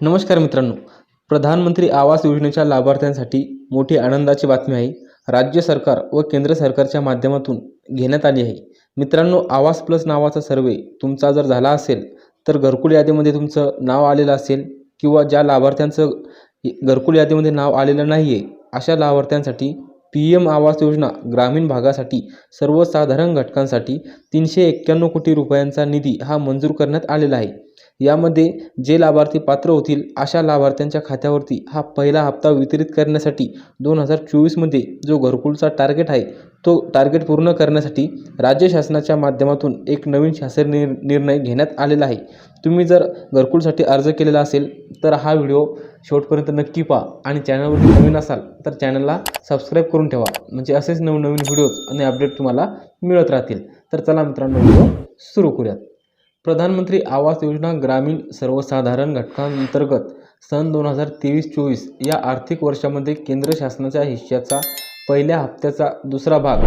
नमस्कार मित्रांनो. प्रधानमंत्री आवास योजनेच्या लाभार्थ्यांसाठी मोठी आनंदाची बातमी आहे. राज्य सरकार व केंद्र सरकारच्या माध्यमातून घेण्यात आली आहे. मित्रांनो आवास प्लस नावाचा सर्वे तुमचा जर झाला असेल तर घरकुल यादीमध्ये तुमचं नाव आलेलं असेल किंवा ज्या लाभार्थ्यांचं घरकुल यादीमध्ये नाव आलेलं नाही आहे अशा लाभार्थ्यांसाठी पी एम आवास योजना ग्रामीण भागासाठी सर्वसाधारण घटकांसाठी तीनशे एक्क्याण्णव कोटी रुपयांचा निधी हा मंजूर करण्यात आलेला आहे. यामध्ये जे लाभार्थी पात्र होतील अशा लाभार्थ्यांच्या खात्यावरती हा पहिला हप्ता वितरित करण्यासाठी दोन हजार चोवीसमध्ये जो घरकुलचा टार्गेट आहे तो टार्गेट पूर्ण करण्यासाठी राज्य शासनाच्या माध्यमातून एक नवीन शासन निर निर्णय घेण्यात आलेला आहे. तुम्ही जर घरकुलसाठी अर्ज केलेला असेल तर हा व्हिडिओ शेवटपर्यंत नक्की पहा आणि चॅनलवरती नवीन असाल तर चॅनलला सबस्क्राईब करून ठेवा. म्हणजे असेच नवनवीन व्हिडिओज आणि अपडेट तुम्हाला मिळत राहतील. तर चला मित्रांनो व्हिडिओ सुरू करूयात. प्रधानमंत्री आवास योजना ग्रामीण सर्वसाधारण घटकांतर्गत सन दोन हजार तेवीस चोवीस या आर्थिक वर्षामध्ये केंद्र शासनाच्या हिश्श्याचा पहिल्या हप्त्याचा दुसरा भाग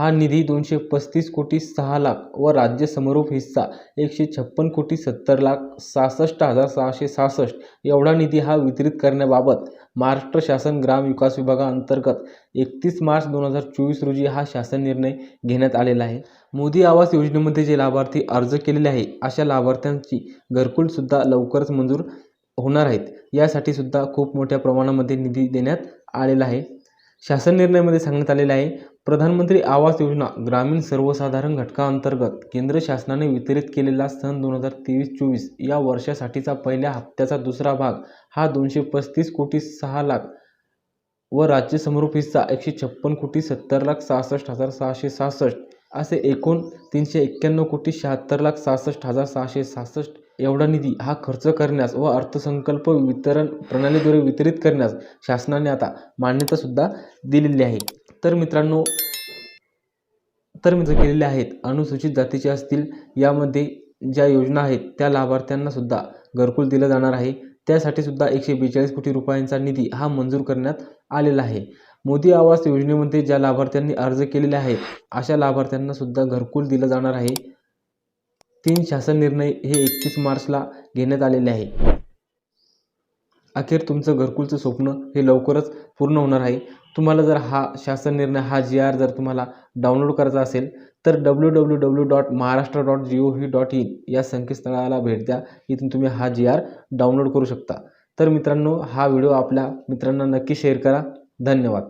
हा निधी दोनशे पस्तीस कोटी सहा लाख व राज्य समरूप हिस्सा एकशे छप्पन कोटी सत्तर लाख सहासष्ट हजार सहाशे सहासष्ट एवढा निधी हा वितरित करण्याबाबत महाराष्ट्र शासन ग्राम विकास विभागाअंतर्गत एकतीस मार्च दोन हजार चोवीस रोजी हा शासन निर्णय घेण्यात आलेला आहे. मोदी आवास योजनेमध्ये जे लाभार्थी अर्ज केलेले आहे अशा लाभार्थ्यांची घरकुलसुद्धा लवकरच मंजूर होणार आहेत. यासाठी सुद्धा खूप मोठ्या प्रमाणामध्ये निधी देण्यात आलेला आहे. शासन निर्णयामध्ये सांगण्यात आलेलं आहे प्रधानमंत्री आवास योजना ग्रामीण सर्वसाधारण घटकाअंतर्गत केंद्र शासनाने वितरित केलेला सन दोन हजार तेवीस चोवीस या वर्षासाठीचा पहिल्या हप्त्याचा दुसरा भाग हा दोनशे पस्तीस कोटी सहा लाख व राज्य समरूप हिस्सा एकशे छप्पन कोटी सत्तर लाख सहासष्ट हजार सहाशे सहासष्ट असे एकूण तीनशे एक्क्याण्णव कोटी शहात्तर लाख सहासष्ट हजार सहाशे सहासष्ट एवढा निधी हा खर्च करण्यास व अर्थसंकल्प वितरण प्रणालीद्वारे वितरित करण्यास शासनाने आता मान्यतासुद्धा दिलेली आहे. तर मित्रांनो तर मित्र केलेले आहेत अनुसूचित जातीचे असतील यामध्ये ज्या योजना आहेत त्या लाभार्थ्यांना सुद्धा घरकुल दिलं जाणार आहे. त्यासाठी सुद्धा एकशे बेचाळीस कोटी रुपयांचा निधी हा मंजूर करण्यात आलेला आहे. मोदी आवास योजनेमध्ये ज्या लाभार्थ्यांनी अर्ज केलेले आहेत अशा लाभार्थ्यांना सुद्धा घरकुल दिलं जाणार आहे. तीन शासन निर्णय हे एकतीस मार्चला घेण्यात आलेले आहे. अखेर तुमचं घरकुलचं स्वप्न हे लवकरच पूर्ण होणार आहे. तुम्हाला जर हा शासन निर्णय हा जी आर जर तुम्हाला डाउनलोड करायचा असेल तर W W W dot Maharashtra dot G O V dot in या संकेतस्थळाला भेट द्या. इथून तुम्ही हा जी आर डाउनलोड करू शकता. तर मित्रांनो हा व्हिडिओ आपल्या मित्रांना नक्की शेअर करा. धन्यवाद.